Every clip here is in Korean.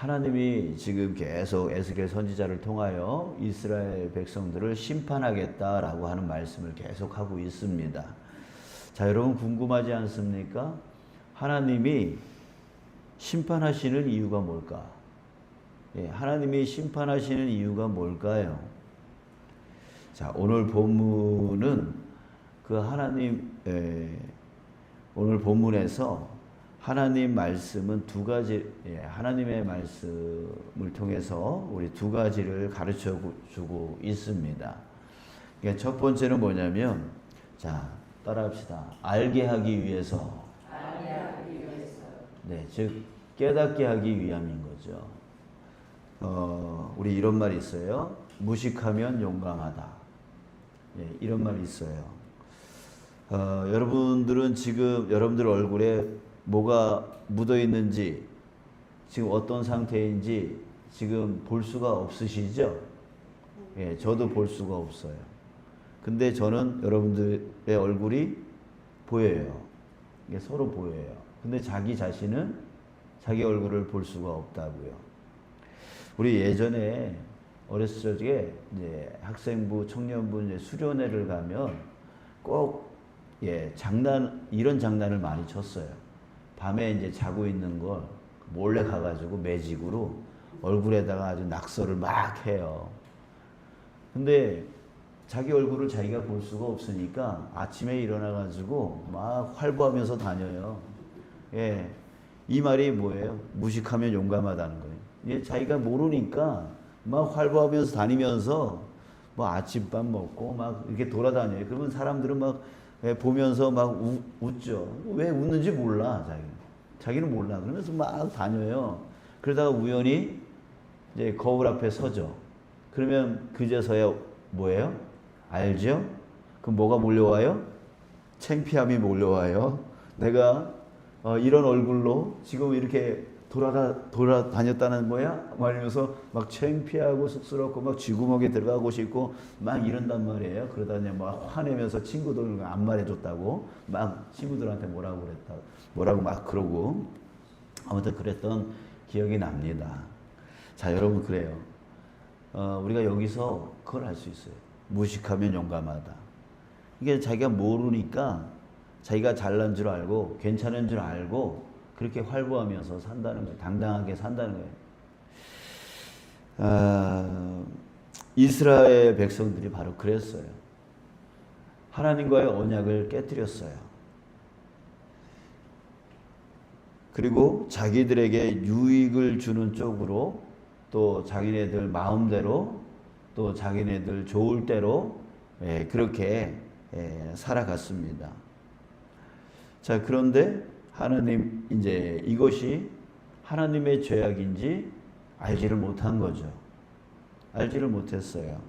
하나님이 지금 계속 에스겔 선지자를 통하여 이스라엘 백성들을 심판하겠다라고 하는 말씀을 계속하고 있습니다. 자, 여러분 궁금하지 않습니까? 하나님이 심판하시는 이유가 뭘까? 예, 하나님이 심판하시는 이유가 뭘까요? 자, 오늘 본문은 그 하나님, 에, 오늘 본문에서 하나님 말씀은 두 가지, 예, 하나님의 말씀을 통해서 우리 두 가지를 가르쳐 주고 있습니다. 그러니까 첫 번째는 뭐냐면, 자, 따라 합시다. 알게 하기 위해서. 네, 즉, 깨닫게 하기 위함인 거죠. 어, 우리 이런 말이 있어요. 무식하면 용감하다. 예, 이런 말이 있어요. 어, 여러분들은 지금 여러분들 얼굴에 뭐가 묻어 있는지, 지금 어떤 상태인지 지금 볼 수가 없으시죠? 예, 저도 볼 수가 없어요. 근데 저는 여러분들의 얼굴이 보여요. 이게 서로 보여요. 근데 자기 자신은 자기 얼굴을 볼 수가 없다고요. 우리 예전에 어렸을 적에 이제 학생부, 청년부 이제 수련회를 가면 꼭 예, 장난 이런 장난을 많이 쳤어요. 밤에 이제 자고 있는 걸 몰래 가가지고 매직으로 얼굴에다가 아주 낙서를 막 해요. 근데 자기 얼굴을 자기가 볼 수가 없으니까 아침에 일어나가지고 막 활보하면서 다녀요. 예. 이 말이 뭐예요? 무식하면 용감하다는 거예요. 예, 자기가 모르니까 막 활보하면서 다니면서 뭐 아침밥 먹고 막 이렇게 돌아다녀요. 그러면 사람들은 막 예, 보면서 막 우, 웃죠. 왜 웃는지 몰라, 자기. 자기는 몰라. 그러면서 막 다녀요. 그러다가 우연히 이제 거울 앞에 서죠. 그러면 그제서야 뭐예요? 알죠? 그럼 뭐가 몰려와요? 창피함이 몰려와요. 내가 어, 이런 얼굴로 지금 이렇게 돌아다 돌아다녔다는 뭐야? 말하면서 막 창피하고 쑥스럽고 막 쥐구멍에 들어가고 싶고 막 이런단 말이에요. 그러다 이제 막 화내면서 친구들 안 말해줬다고 막 친구들한테 뭐라고 그랬다 뭐라고 막 그러고 아무튼 그랬던 기억이 납니다. 자 여러분 그래요. 어, 우리가 여기서 그걸 알 수 있어요. 무식하면 용감하다. 이게 자기가 모르니까 자기가 잘난 줄 알고 괜찮은 줄 알고 그렇게 활보하면서 산다는 거예요. 당당하게 산다는 거예요. 아, 이스라엘 백성들이 바로 그랬어요. 하나님과의 언약을 깨뜨렸어요. 그리고 자기들에게 유익을 주는 쪽으로 또 자기네들 마음대로 또 자기네들 좋을 대로 예, 그렇게 예, 살아갔습니다. 자, 그런데 하나님 이제 이것이 하나님의 죄악인지 알지를 못한 거죠. 알지를 못했어요.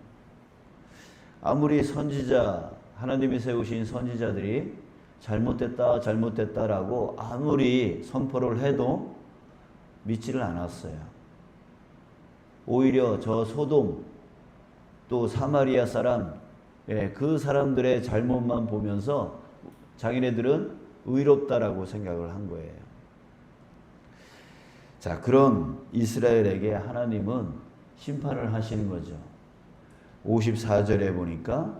아무리 선지자 하나님이 세우신 선지자들이 잘못됐다 잘못됐다라고 아무리 선포를 해도 믿지를 않았어요. 오히려 저 소돔 또 사마리아 사람 예, 그 사람들의 잘못만 보면서 자기네들은 의롭다라고 생각을 한 거예요. 자, 그런 이스라엘에게 하나님은 심판을 하시는 거죠. 54절에 보니까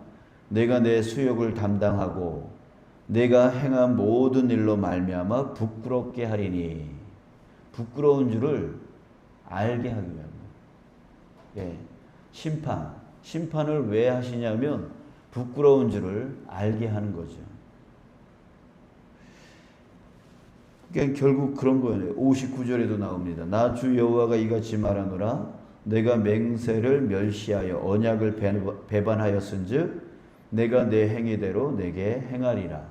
내가 내 수욕을 담당하고 내가 행한 모든 일로 말미암아 부끄럽게 하리니 부끄러운 줄을 알게 하기 위함. 예. 심판. 심판을 왜 하시냐면 부끄러운 줄을 알게 하는 거죠. 그러니까 결국 그런 거예요. 59절에도 나옵니다. 나 주 여호와가 이같이 말하노라 내가 맹세를 멸시하여 언약을 배반하였은즉 내가 내 행위대로 내게 행하리라.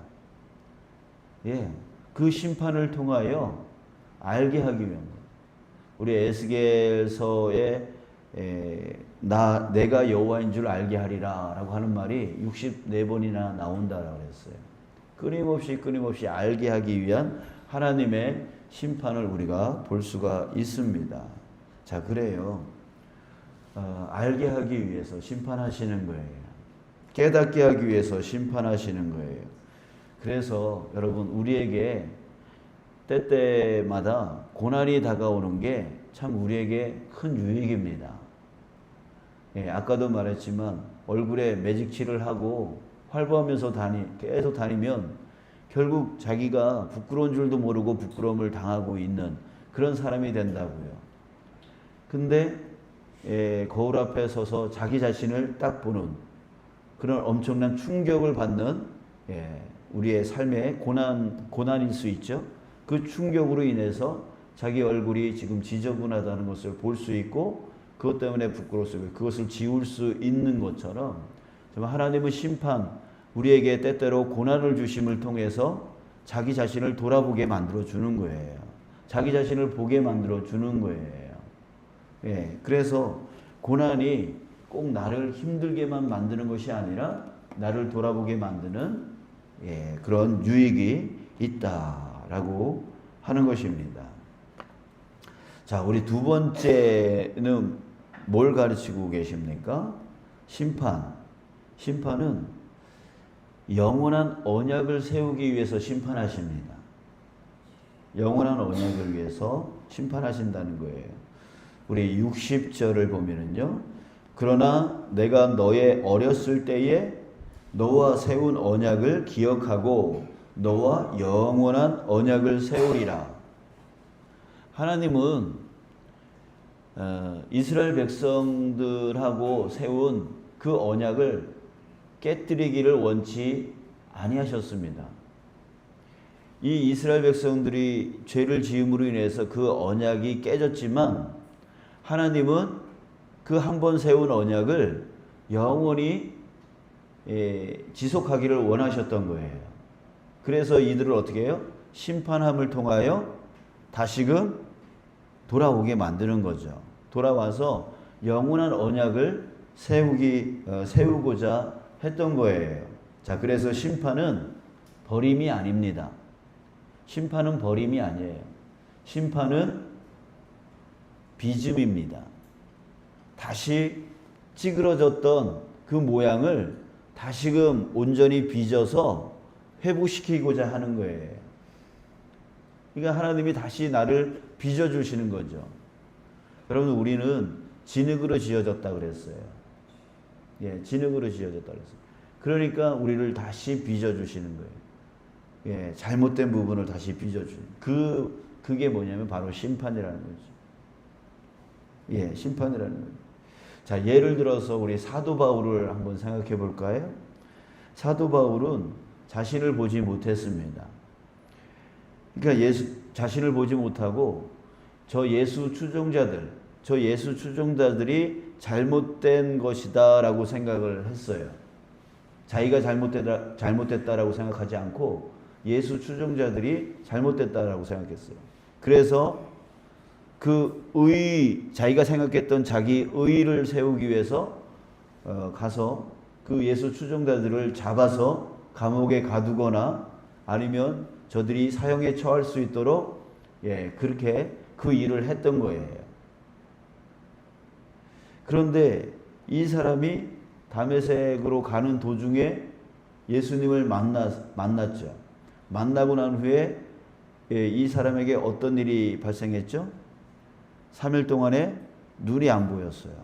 예. 그 심판을 통하여 알게 하기 위한 거예요. 우리 에스겔서에 에, 나 내가 여호와인 줄 알게 하리라라고 하는 말이 64번이나 나온다라고 그랬어요. 끊임없이 끊임없이 알게 하기 위한 하나님의 심판을 우리가 볼 수가 있습니다. 자, 그래요. 어, 알게 하기 위해서 심판하시는 거예요. 깨닫게 하기 위해서 심판하시는 거예요. 그래서 여러분, 우리에게 때때마다 고난이 다가오는 게 참 우리에게 큰 유익입니다. 예, 아까도 말했지만 얼굴에 매직칠을 하고 활보하면서 다니 계속 다니면 결국 자기가 부끄러운 줄도 모르고 부끄러움을 당하고 있는 그런 사람이 된다고요. 근데 예, 거울 앞에 서서 자기 자신을 딱 보는 그런 엄청난 충격을 받는 예, 우리의 삶의 고난 고난일 수 있죠. 그 충격으로 인해서 자기 얼굴이 지금 지저분하다는 것을 볼 수 있고 그것 때문에 부끄러웠고 그것을 지울 수 있는 것처럼 정말 하나님은 심판 우리에게 때때로 고난을 주심을 통해서 자기 자신을 돌아보게 만들어 주는 거예요. 자기 자신을 보게 만들어 주는 거예요. 예, 그래서 고난이 꼭 나를 힘들게만 만드는 것이 아니라 나를 돌아보게 만드는 예, 그런 유익이 있다라고 하는 것입니다. 자, 우리 두 번째는 뭘 가르치고 계십니까? 심판. 심판은 영원한 언약을 세우기 위해서 심판하십니다. 영원한 언약을 위해서 심판하신다는 거예요. 우리 60절을 보면은요. 그러나 내가 너의 어렸을 때에 너와 세운 언약을 기억하고 너와 영원한 언약을 세우리라. 하나님은 어, 이스라엘 백성들하고 세운 그 언약을 깨뜨리기를 원치 아니하셨습니다. 이 이스라엘 백성들이 죄를 지음으로 인해서 그 언약이 깨졌지만 하나님은 그 한 번 세운 언약을 영원히 예, 지속하기를 원하셨던 거예요. 그래서 이들을 어떻게 해요? 심판함을 통하여 다시금 돌아오게 만드는 거죠. 돌아와서 영원한 언약을 세우기 어, 세우고자 했던 거예요. 자, 그래서 심판은 버림이 아닙니다. 심판은 버림이 아니에요. 심판은 빚음입니다. 다시 찌그러졌던 그 모양을 다시금 온전히 빚어서 회복시키고자 하는 거예요. 그러니까 하나님이 다시 나를 빚어주시는 거죠. 여러분, 우리는 진흙으로 지어졌다 그랬어요. 예, 진흙으로 지어졌다 그랬어요. 그러니까 우리를 다시 빚어주시는 거예요. 예, 잘못된 부분을 다시 빚어주는. 그, 그게 뭐냐면 바로 심판이라는 거죠. 예, 심판이라는 거죠. 자, 예를 들어서 우리 사도 바울을 한번 생각해 볼까요? 사도 바울은 자신을 보지 못했습니다. 그러니까 예수, 자신을 보지 못하고 저 예수 추종자들, 저 예수 추종자들이 잘못된 것이다라고 생각을 했어요. 자기가 잘못됐다, 잘못됐다라고 생각하지 않고 예수 추종자들이 잘못됐다라고 생각했어요. 그래서 그 의, 자기가 생각했던 자기 의를 세우기 위해서 어, 가서 그 예수 추종자들을 잡아서 감옥에 가두거나 아니면 저들이 사형에 처할 수 있도록 예, 그렇게 그 일을 했던 거예요. 그런데 이 사람이 담에색으로 가는 도중에 예수님을 만나, 만났죠. 만나고 난 후에 예, 이 사람에게 어떤 일이 발생했죠? 3일 동안에 눈이 안 보였어요.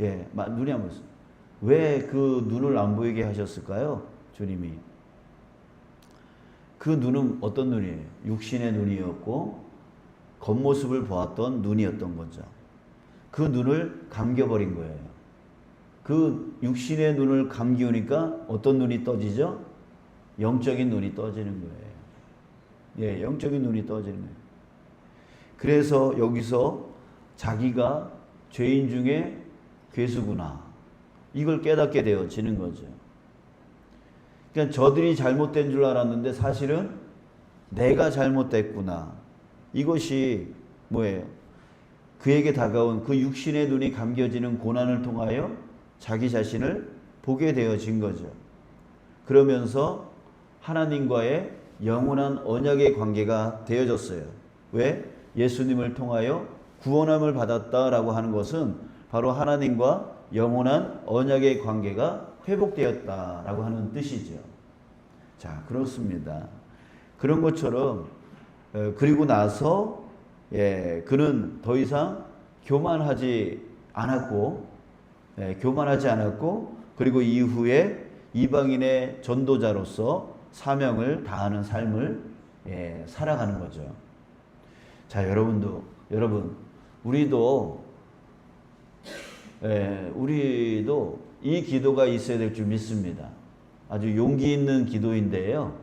예, 눈이 안 보였어요. 왜 그 눈을 안 보이게 하셨을까요? 주님이. 그 눈은 어떤 눈이에요? 육신의 눈이었고, 겉모습을 보았던 눈이었던 거죠. 그 눈을 감겨버린 거예요. 그 육신의 눈을 감기우니까 어떤 눈이 떠지죠? 영적인 눈이 떠지는 거예요. 예, 영적인 눈이 떠지는 거예요. 그래서 여기서 자기가 죄인 중에 괴수구나. 이걸 깨닫게 되어지는 거죠. 그러니까 저들이 잘못된 줄 알았는데 사실은 내가 잘못됐구나. 이것이 뭐예요? 그에게 다가온 그 육신의 눈이 감겨지는 고난을 통하여 자기 자신을 보게 되어진 거죠. 그러면서 하나님과의 영원한 언약의 관계가 되어졌어요. 왜? 예수님을 통하여 구원함을 받았다라고 하는 것은 바로 하나님과 영원한 언약의 관계가 회복되었다라고 하는 뜻이죠. 자, 그렇습니다. 그런 것처럼 어, 그리고 나서 예, 그는 더 이상 교만하지 않았고, 예, 교만하지 않았고, 그리고 이후에 이방인의 전도자로서 사명을 다하는 삶을 예, 살아가는 거죠. 자, 여러분도, 여러분, 우리도, 예, 우리도 이 기도가 있어야 될 줄 믿습니다. 아주 용기 있는 기도인데요.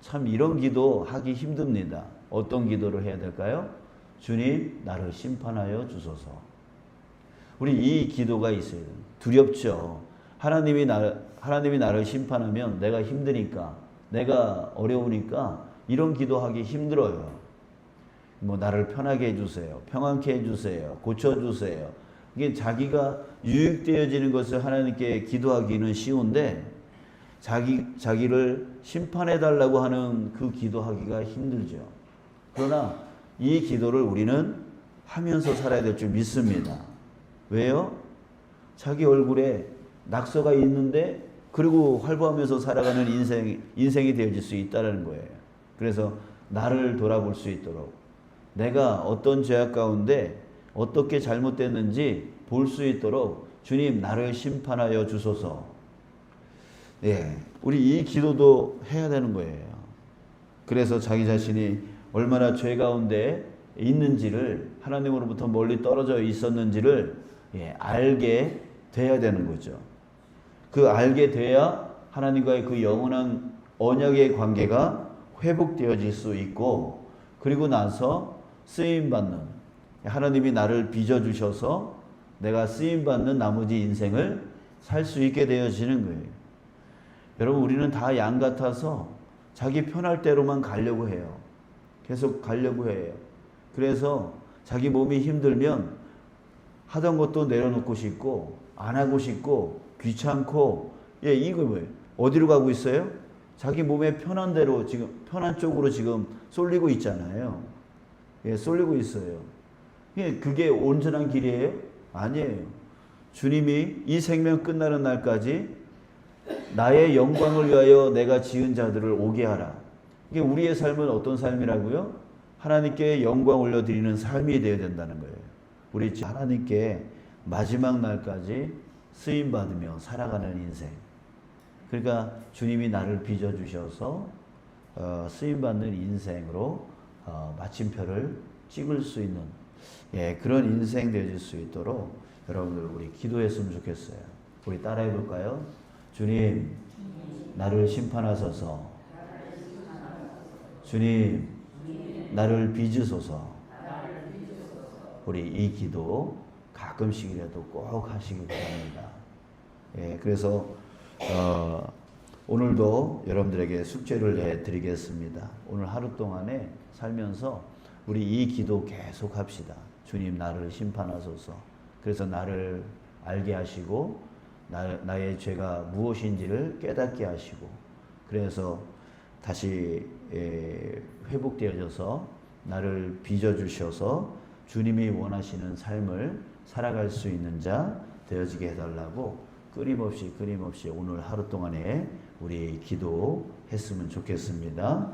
참 이런 기도 하기 힘듭니다. 어떤 기도를 해야 될까요? 주님, 나를 심판하여 주소서. 우리 이 기도가 있어야 돼요. 두렵죠. 하나님이 나 하나님이 나를 심판하면 내가 힘드니까, 내가 어려우니까 이런 기도하기 힘들어요. 뭐 나를 편하게 해주세요, 평안케 해주세요, 고쳐주세요. 이게 자기가 유익되어지는 것을 하나님께 기도하기는 쉬운데 자기 자기를 심판해 달라고 하는 그 기도하기가 힘들죠. 그러나 이 기도를 우리는 하면서 살아야 될 줄 믿습니다. 왜요? 자기 얼굴에 낙서가 있는데 그리고 활보하면서 살아가는 인생 인생이 되어질 수 있다는 거예요. 그래서 나를 돌아볼 수 있도록 내가 어떤 죄악 가운데 어떻게 잘못됐는지 볼 수 있도록 주님 나를 심판하여 주소서. 예, 우리 이 기도도 해야 되는 거예요. 그래서 자기 자신이 얼마나 죄 가운데 있는지를 하나님으로부터 멀리 떨어져 있었는지를 예, 알게 돼야 되는 거죠. 그 알게 돼야 하나님과의 그 영원한 언약의 관계가 회복되어질 수 있고 그리고 나서 쓰임 받는 하나님이 나를 빚어 주셔서 내가 쓰임 받는 나머지 인생을 살 수 있게 되어지는 거예요. 여러분 우리는 다 양 같아서 자기 편할 대로만 가려고 해요. 계속 가려고 해요. 그래서 자기 몸이 힘들면 하던 것도 내려놓고 싶고 안 하고 싶고 귀찮고 예 이거 뭐예요? 어디로 가고 있어요? 자기 몸에 편한 대로 지금 편한 쪽으로 지금 쏠리고 있잖아요. 예, 쏠리고 있어요. 예, 그게 온전한 길이에요? 아니에요. 주님이 이 생명 끝나는 날까지 나의 영광을 위하여 내가 지은 자들을 오게 하라. 이게 우리의 삶은 어떤 삶이라고요? 하나님께 영광 올려드리는 삶이 되어야 된다는 거예요. 우리 하나님께 마지막 날까지 쓰임 받으며 살아가는 인생. 그러니까 주님이 나를 빚어 주셔서 어, 쓰임 받는 인생으로 어, 마침표를 찍을 수 있는 예, 그런 인생 되어질 수 있도록 여러분들 우리 기도했으면 좋겠어요. 우리 따라해 볼까요? 주님, 나를 심판하소서. 주님, 나를 빚으소서. 우리 이 기도 가끔씩이라도 꼭 하시기 바랍니다. 예, 그래서 어, 오늘도 여러분들에게 숙제를 해드리겠습니다. 오늘 하루 동안에 살면서 우리 이 기도 계속 합시다. 주님 나를 심판하소서. 그래서 나를 알게 하시고 나, 나의 죄가 무엇인지를 깨닫게 하시고 그래서 다시 에, 회복되어져서 나를 빚어주셔서 주님이 원하시는 삶을 살아갈 수 있는 자 되어지게 해달라고 끊임없이 끊임없이 오늘 하루 동안에 우리 기도했으면 좋겠습니다.